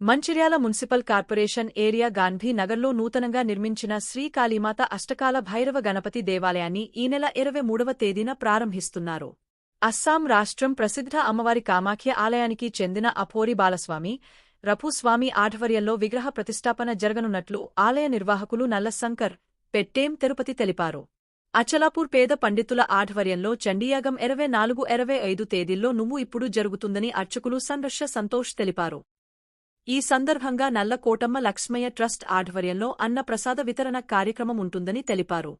Mancherial municipal corporation area Gandhi నగర్లో నూతనంగా నిర్మించిన శ్రీ కాళీమాత అష్టకాల భైరవ గణపతి దేవాలయాన్ని ఈ నెల ఇరవై మూడవ తేదీన ప్రారంభిస్తున్నారు. అస్సాం రాష్ట్రం ప్రసిద్ధ అమ్మవారి కామాఖ్య ఆలయానికి చెందిన అపోరి బాలస్వామి రఘుస్వామి ఆధ్వర్యంలో విగ్రహ ప్రతిష్టాపన జరగనున్నట్లు ఆలయ నిర్వాహకులు నల్లశంకర్ పెట్టేం తిరుపతి తెలిపారు. అచలాపూర్ పేద పండితుల ఆధ్వర్యంలో చండీయాగం ఇరవై నాలుగు ఇరవై ఐదు తేదీల్లో నువ్వు ఇప్పుడు జరుగుతుందని అర్చకులు సందర్శ సంతోష్ తెలిపారు. ఈ సందర్భంగా నల్ల కోటమ్మ లక్ష్మయ్య ట్రస్ట్ ఆధ్వర్యంలో అన్నప్రసాద వితరణ కార్యక్రమం ఉంటుందని తెలిపారు.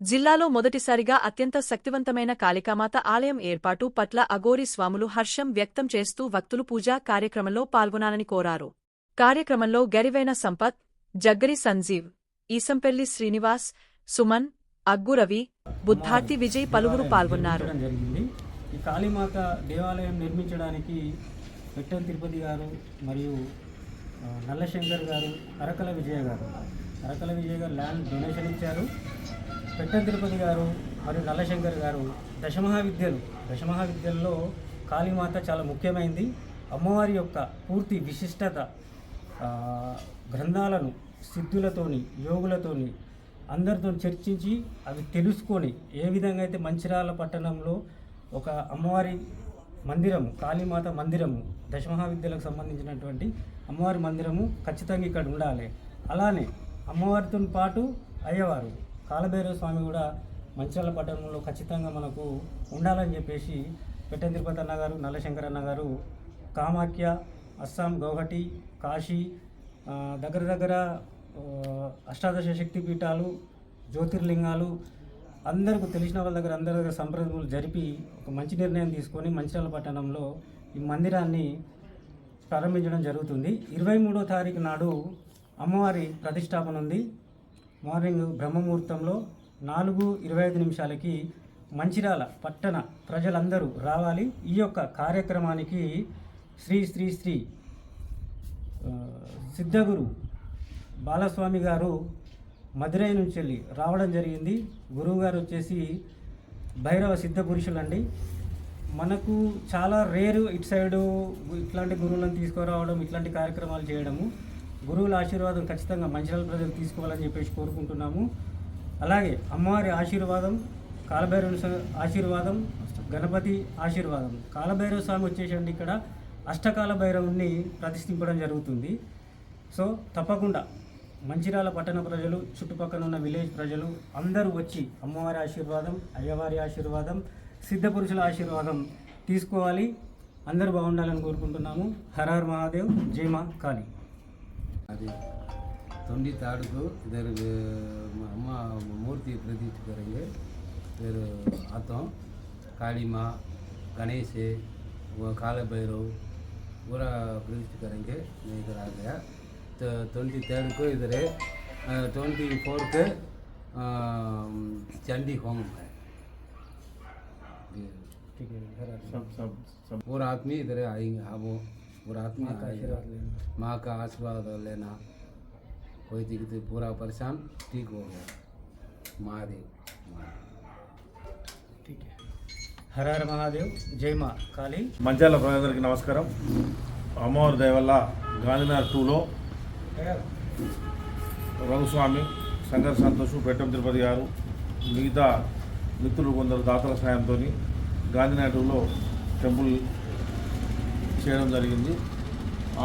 జిల్లాలో మొదటిసారిగా అత్యంత శక్తివంతమైన కాళికామాత ఆలయం ఏర్పాటు పట్ల అఘోరి స్వాములు హర్షం వ్యక్తం చేస్తూ భక్తులు పూజా కార్యక్రమంలో పాల్గొనాలని కోరారు. కార్యక్రమంలో గరివైన సంపత్ జగ్గరి సంజీవ్ ఈసంపెల్లి శ్రీనివాస్ సుమన్ అగ్గురవి బుద్ధార్తి విజయ్ పలువురు పాల్గొన్నారు. ఈ కాళీమాత దేవాలయం నిర్మించడానికి పెట్టం తిరుపతి గారు మరియు నల్లశంకర్ గారు అరకల విజయ గారు. అరకల విజయ గారు ల్యాండ్ డొనేషన్ ఇచ్చారు. పెట్ట తిరుపతి గారు మరియు నల్లశంకర్ గారు దశమహావిద్యలు. దశమహావిద్యల్లో కాళీమాత చాలా ముఖ్యమైనది అమ్మవారి యొక్క పూర్తి విశిష్టత గ్రంథాలను సిద్ధులతోని యోగులతోని అందరితో చర్చించి అవి తెలుసుకొని ఏ విధంగా అయితే మంచిర్యాల పట్టణంలో ఒక అమ్మవారి మందిరము కాళీమాత మందిరము దశమహావిద్యలకు సంబంధించినటువంటి అమ్మవారి మందిరము ఖచ్చితంగా ఇక్కడ ఉండాలి. అలానే అమ్మవారితో పాటు అయ్యవారు కాలభైరవ స్వామి కూడా మంచిర్యాల పట్టణంలో ఖచ్చితంగా మనకు ఉండాలని చెప్పేసి పెట్టె తిరుపతి అన్న గారు నల్లశంకర్ గారు కామాఖ్య అస్సాం గౌహటి కాశీ దగ్గర దగ్గర అష్టాదశ శక్తి పీఠాలు జ్యోతిర్లింగాలు అందరికీ తెలిసిన వాళ్ళ దగ్గర అందరి దగ్గర సంప్రదింపులు జరిపి ఒక మంచి నిర్ణయం తీసుకొని మంచిర్యాల పట్టణంలో ఈ మందిరాన్ని ప్రారంభించడం జరుగుతుంది. ఇరవై మూడో తారీఖు నాడు అమ్మవారి ప్రతిష్టాపన ఉంది. మార్నింగ్ బ్రహ్మముహూర్తంలో నాలుగు ఇరవై ఐదు నిమిషాలకి మంచిర్యాల పట్టణ ప్రజలందరూ రావాలి. ఈ యొక్క కార్యక్రమానికి శ్రీ శ్రీ శ్రీ సిద్ధగురు బాలస్వామి గారు మధురై నుంచి వెళ్ళి రావడం జరిగింది. గురువు గారు వచ్చేసి భైరవ సిద్ధ పురుషులండి. మనకు చాలా రేరు ఇటు సైడు ఇట్లాంటి గురువులను తీసుకురావడం ఇట్లాంటి కార్యక్రమాలు చేయడము గురువుల ఆశీర్వాదం ఖచ్చితంగా మంచిర్యాల ప్రజలు తీసుకోవాలని చెప్పేసి కోరుకుంటున్నాము. అలాగే అమ్మవారి ఆశీర్వాదం కాలభైరవ ఆశీర్వాదం గణపతి ఆశీర్వాదం. కాలభైరవ స్వామి వచ్చేసండి ఇక్కడ. అష్టకాల భైరవుని ప్రతిష్ఠింపడం జరుగుతుంది. సో తప్పకుండా మంచిర్యాల పట్టణ ప్రజలు చుట్టుపక్కల ఉన్న విలేజ్ ప్రజలు అందరూ వచ్చి అమ్మవారి ఆశీర్వాదం అయ్యవారి ఆశీర్వాదం సిద్ధపురుషుల ఆశీర్వాదం తీసుకోవాలి. అందరూ బాగుండాలని కోరుకుంటున్నాము. హరార్ మహాదేవ్. జయమా కాళీ. అది తొండి తాడుకు ఇద్దరు అమ్మ మూర్తి ప్రతిష్ఠికరంగా ఇద్దరు అర్థం. కాళీమా గణేష్ కాలభైరవ్ కూడా నేను ఇక్కడ भैरव पूरा प्रतिष्ठित करेंगे मैं इधर आ गया तो ट्वेंटी थर्ड को इधर है ट्वेंटी फोर्थ चंडी होम है ठीक है हर हर सब सब सब पूरा आदमी इधर आएंगे हाँ वो पूरा आदमी माँ का आएगा आशीर्वाद लेना माँ का आशीर्वाद लेना कोई दिक्कत पूरा परेशान ठीक हो गया महादेव ठीक है हर हर महादेव जय माँ काली మంచాల ప్రజలందరికీ నమస్కారం అమ్మవారి దయ వల్ల గాంధీనగర్ టూలో రఘుస్వామి శంకర్ సంతోష్ పెట్టం తిరుపతి గారు మిగతా మిత్రులు కొందరు దాతల సాయంతో గాంధీనగర్లో టెంపుల్ చేయడం జరిగింది.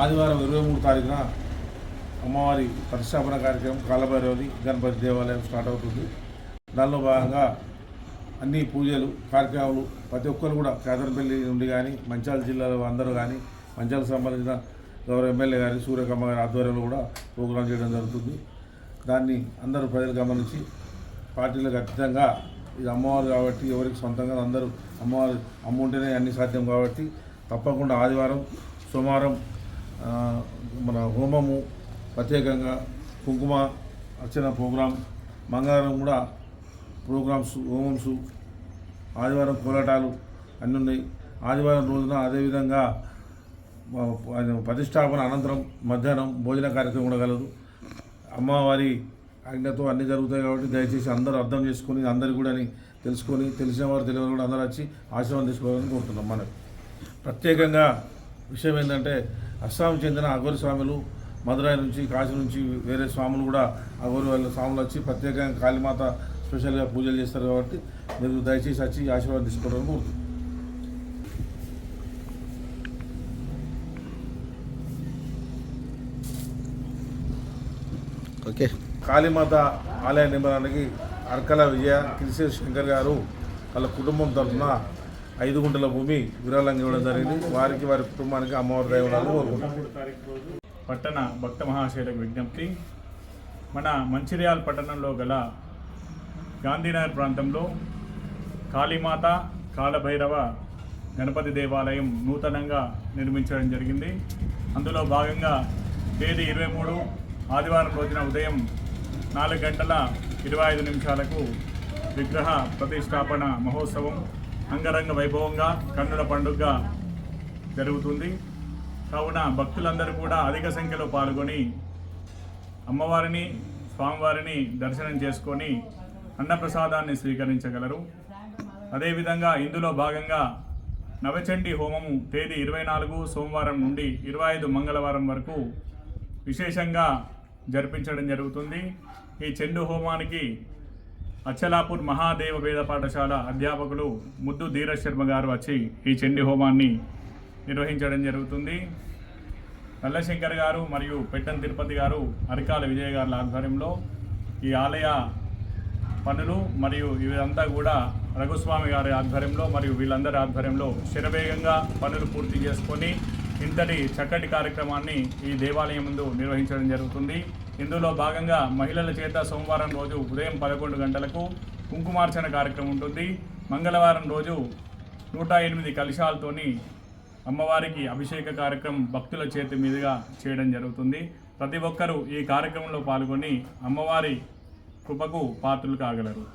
ఆదివారం ఇరవై మూడు తారీఖున అమ్మవారి ప్రతిష్టాపన కార్యక్రమం కాలభైరవది గణపతి దేవాలయం స్టార్ట్ అవుతుంది. దానిలో భాగంగా అన్ని పూజలు కార్యక్రమాలు ప్రతి ఒక్కరు కూడా కేదర్పల్లి నుండి కానీ మంచాల జిల్లాలో అందరూ కానీ మంచాలకు సంబంధించిన గౌరవ ఎమ్మెల్యే గారి సూర్యకమ్మ గారి ఆధ్వర్యంలో కూడా ప్రోగ్రాం చేయడం జరుగుతుంది. దాన్ని అందరూ ప్రజలు గమనించి పార్టీలకు అతీతంగా ఇది అమ్మవారు కాబట్టి ఎవరికి సొంతంగా అందరూ అమ్మవారు అమ్మ ఉంటేనే అన్ని సాధ్యం కాబట్టి తప్పకుండా ఆదివారం సోమవారం మన హోమము ప్రత్యేకంగా కుంకుమ అర్చన ప్రోగ్రాం మంగళవారం కూడా ప్రోగ్రామ్స్ హోమమ్స్ ఆదివారం కోలాటాలు అన్నీ ఉన్నాయి. ఆదివారం రోజున అదేవిధంగా ప్రతిష్టాపన అనంతరం మధ్యాహ్నం భోజన కార్యక్రమం కూడా కలదు అమ్మవారి ఆజ్ఞతో అన్నీ జరుగుతాయి కాబట్టి దయచేసి అందరూ అర్థం చేసుకొని అందరు కూడా తెలుసుకొని తెలిసిన వారు తెలియని కూడా అందరూ వచ్చి ఆశీర్వాదం తీసుకోవాలని కోరుతున్నాం మనకు ప్రత్యేకంగా విషయం ఏంటంటే అస్సాం చెందిన అఘోరి స్వాములు మదురై నుంచి కాశీ నుంచి వేరే స్వాములు కూడా అఘోరి వాళ్ళ స్వాములు వచ్చి ప్రత్యేకంగా కాళీమాత స్పెషల్గా పూజలు చేస్తారు కాబట్టి మీరు దయచేసి వచ్చి ఆశీర్వాదం తీసుకోవడానికి కోరుతున్నాం. ఓకే. కాళీమాత ఆలయ నిర్మాణానికి అరకల విజయ కిరిశేర్ శంకర్ గారు వాళ్ళ కుటుంబం తరఫున ఐదు గుంటల భూమి విరాళంగా ఇవ్వడం జరిగింది. వారికి వారి కుటుంబానికి అమ్మవారి దయ ఉండాలని కోరుకుంటున్నాను పట్టణ భక్త మహాశైలకు విజ్ఞప్తి. మన మంచిర్యాల పట్టణంలో గల గాంధీనగర్ ప్రాంతంలో కాళీమాత కాలభైరవ గణపతి దేవాలయం నూతనంగా నిర్మించడం జరిగింది. అందులో భాగంగా తేదీ ఇరవై మూడు ఆదివారం రోజున ఉదయం నాలుగు గంటల ఇరవై ఐదు నిమిషాలకు విగ్రహ ప్రతిష్టాపన మహోత్సవం అంగరంగ వైభవంగా కన్నుల పండుగ జరుగుతుంది. కావున భక్తులందరూ కూడా అధిక సంఖ్యలో పాల్గొని అమ్మవారిని స్వామివారిని దర్శనం చేసుకొని అన్నప్రసాదాన్ని స్వీకరించగలరు. అదేవిధంగా ఇందులో భాగంగా నవచండి హోమము తేదీ ఇరవై నాలుగు సోమవారం నుండి ఇరవై ఐదు మంగళవారం వరకు విశేషంగా జరిపించడం జరుగుతుంది. ఈ చెండు హోమానికి అచ్చలాపూర్ మహాదేవ వేద పాఠశాల అధ్యాపకులు ముద్దు ధీరజ్ శర్మ గారు వచ్చి ఈ చెండి హోమాన్ని నిర్వహించడం జరుగుతుంది. నల్లశంకర్ గారు మరియు పెట్టన్ తిరుపతి గారు అరికాల విజయ్ గారుల ఆధ్వర్యంలో ఈ ఆలయ పనులు మరియు ఇదంతా కూడా రఘుస్వామి గారి ఆధ్వర్యంలో మరియు వీళ్ళందరి ఆధ్వర్యంలో శరవేగంగా పనులు పూర్తి చేసుకొని ఇంతటి చక్కటి కార్యక్రమాన్ని ఈ దేవాలయం ముందు నిర్వహించడం జరుగుతుంది. ఇందులో భాగంగా మహిళల చేత సోమవారం రోజు ఉదయం పదకొండు గంటలకు కుంకుమార్చన కార్యక్రమం ఉంటుంది. మంగళవారం రోజు నూట ఎనిమిది కలశాలతోని అమ్మవారికి అభిషేక కార్యక్రమం భక్తుల చేతి మీదుగా చేయడం జరుగుతుంది. ప్రతి ఒక్కరూ ఈ కార్యక్రమంలో పాల్గొని అమ్మవారి కృపకు పాత్రలు కాగలరు.